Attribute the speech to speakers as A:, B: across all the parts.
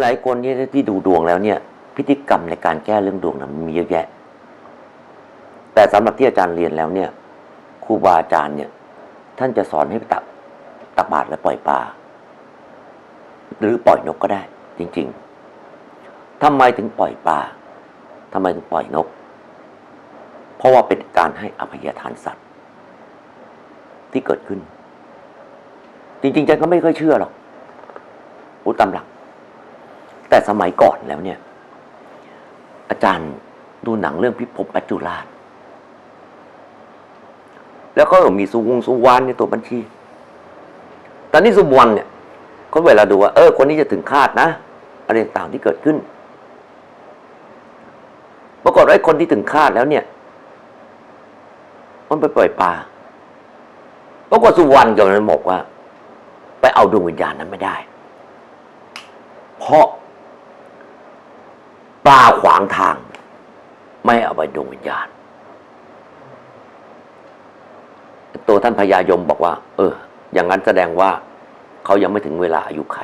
A: หลายคนที่ที่ดูดวงแล้วเนี่ยพิธีกรรมในการแก้เรื่องดวงนะมันมีเยอะแยะ แต่สำหรับที่อาจารย์เรียนแล้วเนี่ยครูบาอาจารย์เนี่ย ท่านจะสอนให้ตักตักบาตรและปล่อยปลาหรือปล่อยนกก็ได้ จริง ๆทำไมถึงปล่อยปลาทำไมถึงปล่อยนก เพราะว่าเป็นการให้อภัยทานสัตว์ ที่เกิดขึ้น จริงๆฉันก็ไม่เคยเชื่อหรอกอุตามหลัก แต่สมัยก่อนแล้วเนี่ย อาจารย์ดูหนังเรื่องพิภพปัจจุราช แล้วก็มีสุวงสุวรรณในตัวบัญชี ตอนนี้สุวรรณเนี่ยเขาเวลาดูว่า เออ คนนี้จะถึงคาดนะอะไรต่างที่เกิดขึ้น ปรากฏว่าไอ้คนที่ถึงคาดแล้วเนี่ย มันไปปล่อยปลาปรากฏสุวรรณกับมันบอกว่า ไปเอาดวงวิญญาณนั้นไม่ได้ เพราะาขวางทาง ไม่เอาไปดวงวิญญาณ ตัวท่านพญายมบอกว่า เออ อย่างนั้นแสดงว่าเขายังไม่ถึงเวลาอายุไข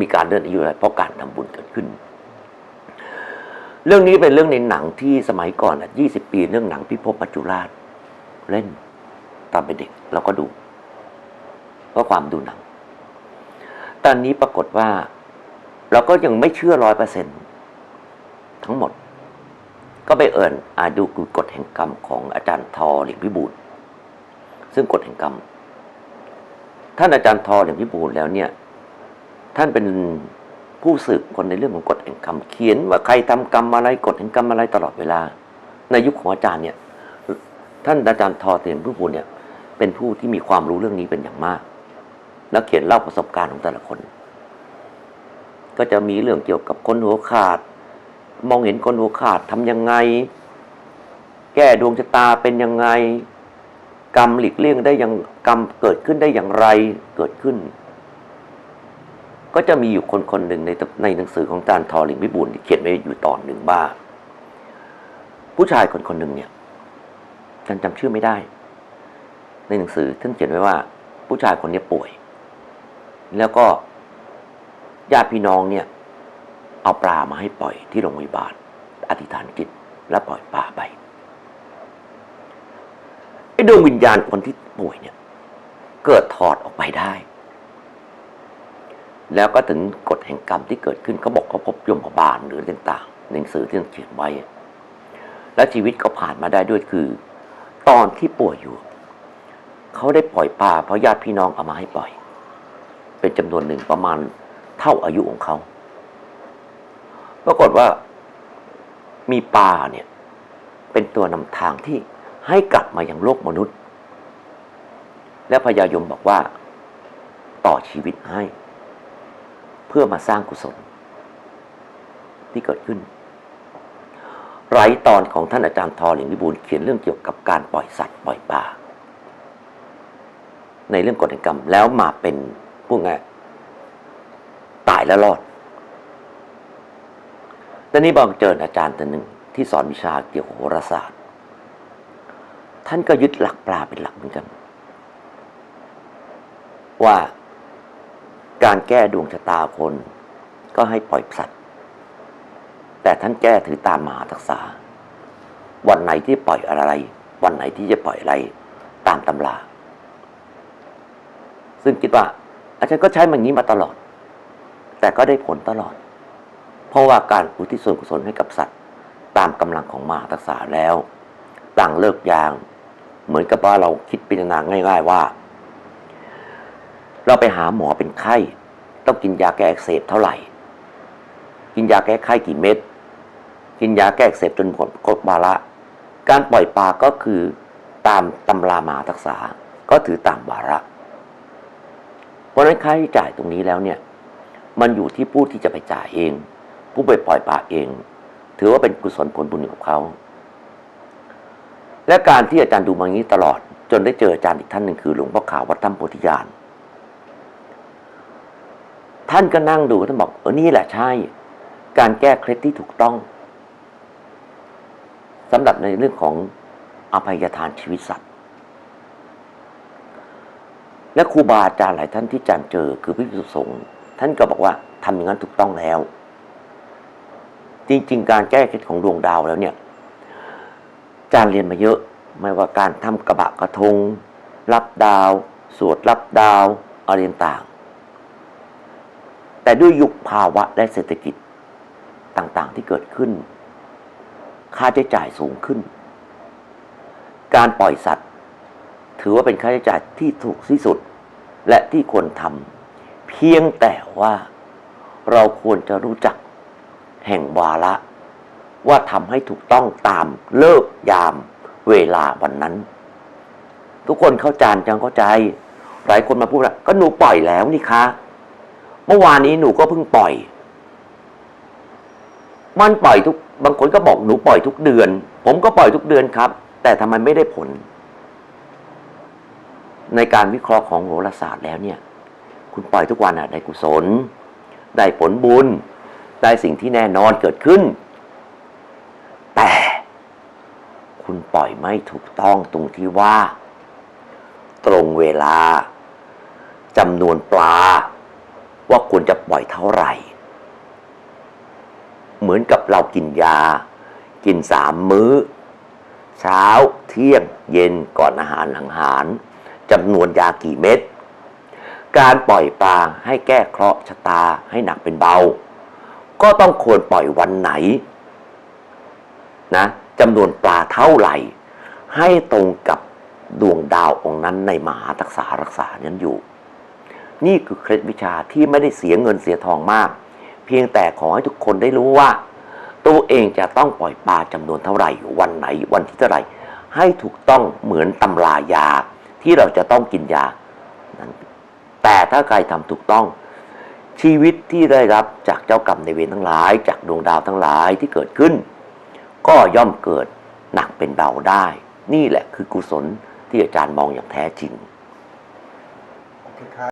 A: มีการเลื่อนอายุอะไรเพราะการทำบุญเกิดขึ้น เรื่องนี้เป็นเรื่องในหนังที่สมัยก่อนอะยี่สิบปีเรื่องหนังพิภพปัจจุราช เล่นตอนเป็นเด็กเราก็ดูเพราะความดูหนัง ตอนนี้ปรากฏว่า เราก็ยังไม่เชื่อร้อยเปอร์เซ็นต์ ทั้งหมด ก็ไปเอิญอาดูกฎแห่งกรรมของอาจารย์ทอเหลียงพิบูลซึ่งกฎแห่งกรรม ท่านอาจารย์ทอเหลียงพิบูลแล้วเนี่ย ท่านเป็นผู้สืบคนในเรื่องของกฎแห่งกรรมเขียนว่าใครทำกรรมอะไรกฎแห่งกรรมอะไรตลอดเวลา ในยุคของอาจารย์เนี่ย ท่านอาจารย์ทอเตียนพิบูลเนี่ย เป็นผู้ที่มีความรู้เรื่องนี้เป็นอย่างมาก แล้วเขียนเล่าประสบการณ์ของแต่ละคน ก็จะมีเรื่องเกี่ยวกับคนหัวขาด มองเห็นคนหัวขาดทำยังไง แก้ดวงชะตาเป็นยังไง กรรมหลีกเลี่ยงได้อย่างกรรมเกิดขึ้นได้อย่างไรเกิดขึ้น ก็จะมีอยู่คนคนหนึ่งในในหนังสือของอาจารย์ทอลิงวิบูลที่เขียนไว้อยู่ตอนหนึ่งว่าผู้ชายคนคนหนึ่งเนี่ยฉันจำชื่อไม่ได้ ในหนังสือท่านเขียนไว้ว่า ผู้ชายคนนี้ป่วย แล้วก็ญาติพี่น้องเนี่ย เอาปลามาให้ปล่อยที่โรงพยาบาลอธิษฐานจิตแล้วปล่อยปลาไปไอ้ดวงวิญญาณคนที่ป่วยเนี่ย เกิดถอดออกไปได้ แล้วก็ถึงกฎแห่งกรรมที่เกิดขึ้นเขาบอกเขาพบยมบาลหรือต่างๆหนังสือที่ท่าเขียนไว้ และชีวิตเขาผ่านมาได้ด้วยคือ ตอนที่ป่วยอยู่ เขาได้ปล่อยปลาเพราะญาติพี่น้องเอามาให้ปล่อย เป็นจำนวนหนึ่งประมาณเท่าอายุของเขา ปรากฏว่ามีปลาเนี่ย เป็นตัวนำทางที่ให้กลับมาอย่างโลกมนุษย์ และพญายมบอกว่าต่อชีวิตให้ เพื่อมาสร้างกุศล ที่เกิดขึ้นไรตอนของท่านอาจารย์ทอหลิงวิบูลย์เขียนเรื่องเกี่ยวกับการปล่อยสัตว์ปล่อยปลาในเรื่องกฎแห่งกรรมแล้วมาเป็นพูดง่ายตายแล้วรอด ตอนนี้บางเจออาจารย์ตัวหนึ่งที่สอนวิชาเกี่ยวกับโหราศาสตร์ ท่านก็ยึดหลักปลาเป็นหลักเหมือนกัน ว่าการแก้ดวงชะตาคนก็ให้ปล่อยสัตว์ แต่ท่านแก้ถือตามมหาทักษะวันไหนที่ปล่อยอะไร วันไหนที่จะปล่อยอะไรตามตำราซึ่งคิดว่า อาจารย์ก็ใช้มันนี้มาตลอด แต่ก็ได้ผลตลอด เพราะว่าการอุทิศส่วนกุศลให้กับสัตว์ ตามกำลังของมหาทักษะแล้ว ต่างเลิกยาง เหมือนกับว่าเราคิดพิจารณาง่าย ๆว่า เราไปหาหมอเป็นไข้ ต้องกินยาแก้อักเสบเท่าไหร่ กินยาแก้ไข้กี่เม็ดกินยาแก้อักเสบจนหมดครบบาระการปล่อยปลาก็คือตามตำรามาทักษะก็ถือตามวาระ เพราะฉะนั้นค่าใช้จ่ายตรงนี้แล้วเนี่ย มันอยู่ที่ผู้ที่จะไปจ่ายเอง ผู้ไปปล่อยปลาเอง ถือว่าเป็นกุศลผลบุญของเขา และการที่อาจารย์ดูมาอย่างนี้ตลอด จนได้เจออาจารย์อีกท่านหนึ่งคือหลวงพ่อขาววัดถ้ำโพธิญาณท่านก็นั่งดูท่านบอกเออนี่แหละใช่ การแก้เคล็ดที่ถูกต้องสำหรับในเรื่องของอภัยทานชีวิตสัตว์ และครูบาอาจารย์หลายท่านที่อาจารย์เจอคือพิสุสงฆ์ท่านก็บอกว่าทำอย่างนั้นถูกต้องแล้ว จริงๆ การแก้เคล็ดของดวงดาวแล้วเนี่ยจารย์เรียนมาเยอะ ไม่ว่าการทำกระบะกระทง รับดาว สวดรับดาวอะไรต่างๆแต่ด้วยยุคภาวะและเศรษฐกิจต่างๆที่เกิดขึ้น ค่าใช้จ่ายสูงขึ้น การปล่อยสัตว์ ถือว่าเป็นค่าใช้จ่ายที่ถูกที่สุด และที่ควรทำเพียงแต่ว่าเราควรจะรู้จัก แห่งวาระ ว่าทำให้ถูกต้องตามเลิกยามเวลาวันนั้น ทุกคนเข้าใจจังเข้าใจ หลายคนมาพูดว่าก็หนูปล่อยแล้วนี่คะเมื่อวานนี้หนูก็เพิ่งปล่อย มันปล่อยทุกบางคนก็บอกหนูปล่อยทุกเดือน ผมก็ปล่อยทุกเดือนครับ แต่ทำไมไม่ได้ผล ในการวิเคราะห์ของโหราศาสตร์แล้วเนี่ย คุณปล่อยทุกวันอะได้กุศล ได้ผลบุญ ได้สิ่งที่แน่นอนเกิดขึ้น แต่คุณปล่อยไม่ถูกต้องตรงที่ว่า ตรงเวลาจำนวนปลา ว่าควรจะปล่อยเท่าไหร่ เหมือนกับเรากินยา กินสามมื้อ เช้าเที่ยงเย็นก่อนอาหารหลังอาหารจำนวนยากี่เม็ดการปล่อยปลาให้แก้เคราะห์ชะตาให้หนักเป็นเบา ก็ต้องควรปล่อยวันไหนนะจำนวนปลาเท่าไหร่ ให้ตรงกับดวงดาวองค์นั้นในมหาทักษารักษานั้นอยู่ นี่คือเคล็ดวิชาที่ไม่ได้เสียเงินเสียทองมาก เพียงแต่ขอให้ทุกคนได้รู้ว่า ตัวเองจะต้องปล่อยปลาจำนวนเท่าไหร่ วันไหนวันที่เท่าไหร่ ให้ถูกต้องเหมือนตำรายาที่เราจะต้องกินยานั้นแต่ถ้าใครทำถูกต้อง ชีวิตที่ได้รับจากเจ้ากรรมในเวรทั้งหลาย จากดวงดาวทั้งหลายที่เกิดขึ้น ก็ย่อมเกิดหนักเป็นเบาได้ นี่แหละคือกุศลที่อาจารย์มองอย่างแท้จริง